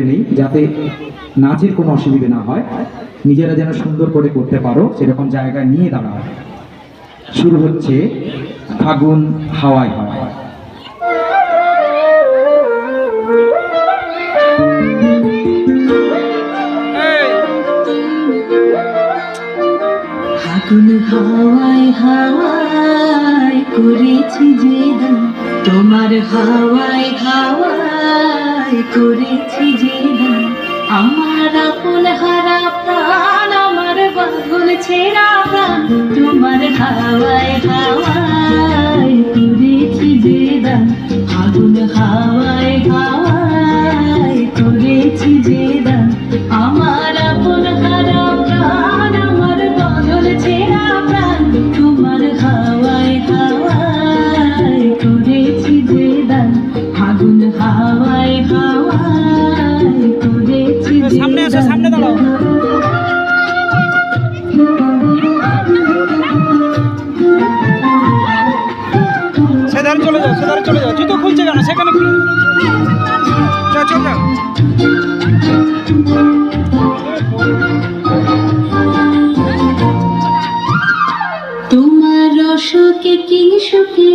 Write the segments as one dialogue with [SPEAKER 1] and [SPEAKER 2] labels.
[SPEAKER 1] নেই, যাতে নাচের কোনো অসুবিধে না হয়। নিজেরা যেন সুন্দর করে করতে পারো, সেরকম জায়গায় নিয়ে দাঁড়াও। শুরু হচ্ছে ফাগুন হাওয়ায় হাওয়ায়।
[SPEAKER 2] ফাগুন হাওয়ায় করেছি যে তোমার হাওয়ায় হাওয়ায় করেছি যে দান আমার আপন হারা প্রাণ আমার বাঁধন ছেঁড়া তোমার হাওয়ায় হাওয়ায়।
[SPEAKER 3] চলে যাও সেধারে চলে যাও। জুতো খুলছে কেন সেখানে খুলে যাও। চল যাও
[SPEAKER 2] তোমার রসকে কি সুখে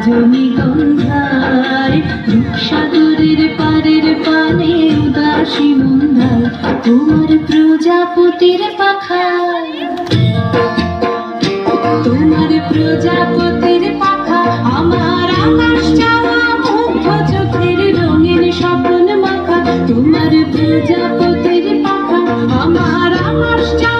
[SPEAKER 2] রজনীগন্ধায় রূপসাগরের পারের পানে উদাসী মন্ধায় তোমার প্রজাপতির পাখায়। তোমার প্রজাপতির পাখা, আমার আকাশ চাওয়া মুগ্ধ চোখের রঙের স্বপ্ন মাখা। তোমার প্রজাপতির পাখা, আমার আকাশ চাওয়া